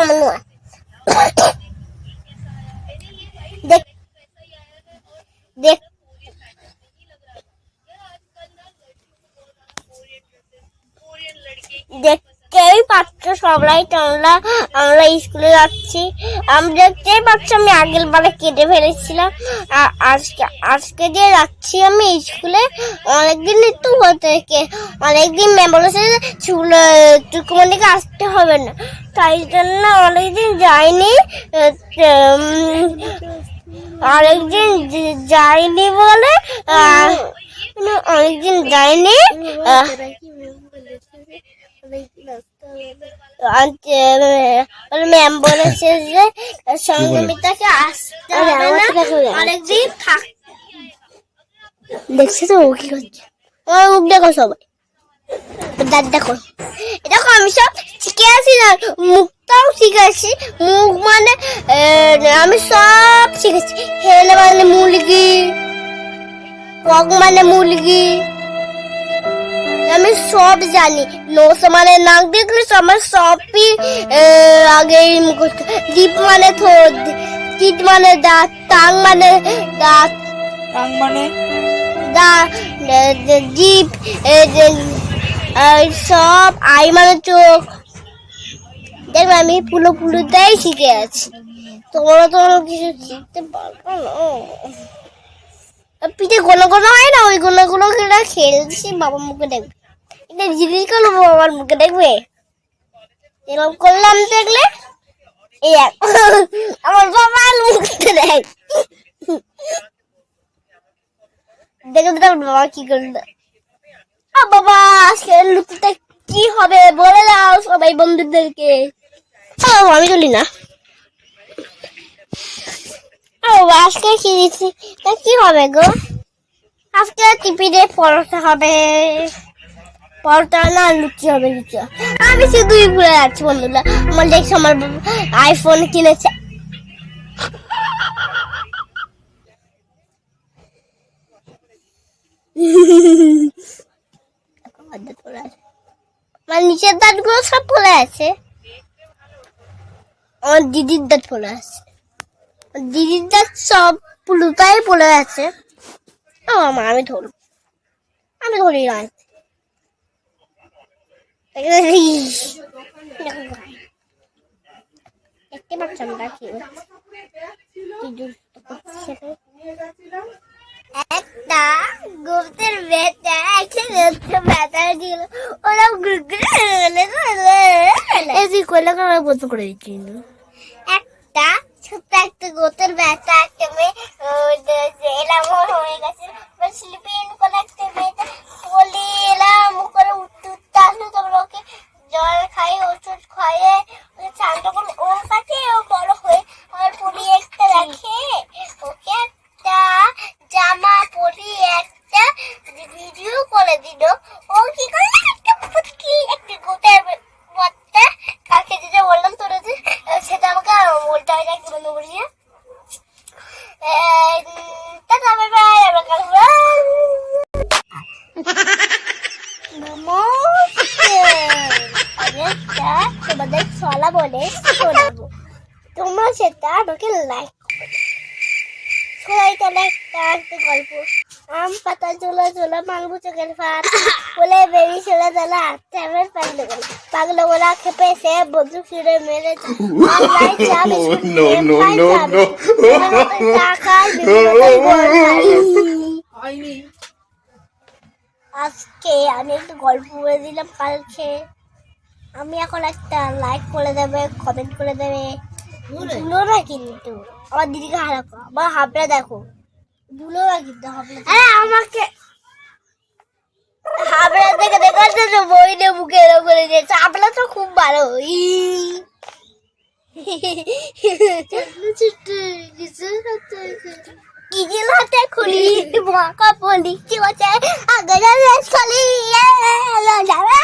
সামান্য দেখ দেখ দেখতেই পাচ্ছ সবাই তোমরা। আমরা স্কুলে যাচ্ছি। আমি দেখতেই পাচ্ছ আমি আগের বারে কেটে ফেলেছিলাম। আজকে আজকে দিয়ে যাচ্ছি আমি স্কুলে অনেকদিন একটু হতে অনেকদিন ম্যাম বলেছে যে চুল আসতে হবে না। তাই জন্য অনেকদিন যাইনি অনেকদিন যাইনি বলে অনেকদিন যাইনি ম্যাম বলেছে যে সঙ্গমিতাকে আসতে হবে না অনেকদিন থাক দেখছি তো ও কি করছে। ও দেখো সবাই। দাঁত দেখো। দেখো আমি সব শিখে আছি না মুখটাও শিখেছি মুখ মানে আমি সব শিখেছি হেলে মানে মুরগি কক মানে মুরগি। আমি সব জানি। নোস মানে নাক দেখলে আমার সবই আহ, আগেই মুখস্থ। দ্বীপ মানে ঠোঁট তিত মানে দাঁত টাং মানে দাঁত। টাং মানে? দা জিপ সব আই মানে চোখ দেখবে আমি পুলো পুলোটাই শিখে আছি। তোমরা তো কিছু শিখতে পারব না। পিঠে গোনা গোনা হয় না, ওই গোনা গুলো খেলছি বাবার মুখে দেখবে। এটা জিনিস করল বাবার মুখে দেখবে? এরকম করলাম দেখলে, এই। আমার বাবার মুখে দেখ দেখে বাবা কি করল। বাবা! আজকে লুচিটা কি হবে বলে দাও সবাই বন্ধুদেরকে। আমি চলি না আজকে কি দিচ্ছি তা কি হবে গো? আজকে টিপিতে পরোটা হবে। পরোটা না লুচি হবে, লুচি। আমি শুধুই ভুলে যাচ্ছি, বন্ধুরা। আমার দেখছি, আমার আইফোন কিনেছে আমার নিচের দাঁতগুলো সব পড়ে আছে। আমার দিদির দাঁত পড়ে আছে। দিদির দাঁত সব পুলুটাই পড়ে আছে। ও আমি ধরব। আমি ধরি না। একটা গোপতের বেটা করে একটা ছোট্ট একটা গোতের ব্যথা একটা মেয়ে এলাম হয়ে গেছে। স্লিপিং তোমাদের ছলা বলে শোনাবো। তোমরা সেটা আমাকে লাইক একটা একটা গল্প। আম পাতা চোলা মালবু চোখের বলে বেরি পাগলো গেল পাগলো গোলা খেপে সে বন্ধু ফিরে মেরে. হয়নি। আজকে আমি একটু গল্প বলে দিলাম কালকে। আমি এখন একটা লাইক করে দেবে কমেন্ট করে দেবে। ধুলো না কিন্তু। আমার দিদিকে হারা করো আমার হাবড়া দেখো। ধুলো না কিন্তু হাবড়া আরে আমাকে হাবড়া দেখে দেখাচ্ছে যে বইনে মুখে এরকম করে দিয়েছে। হাবড়া তো খুব ভালো। ই। কিজিল হাতে খুলি মাকা পলি কি হচ্ছে আগে যাবে যাবে।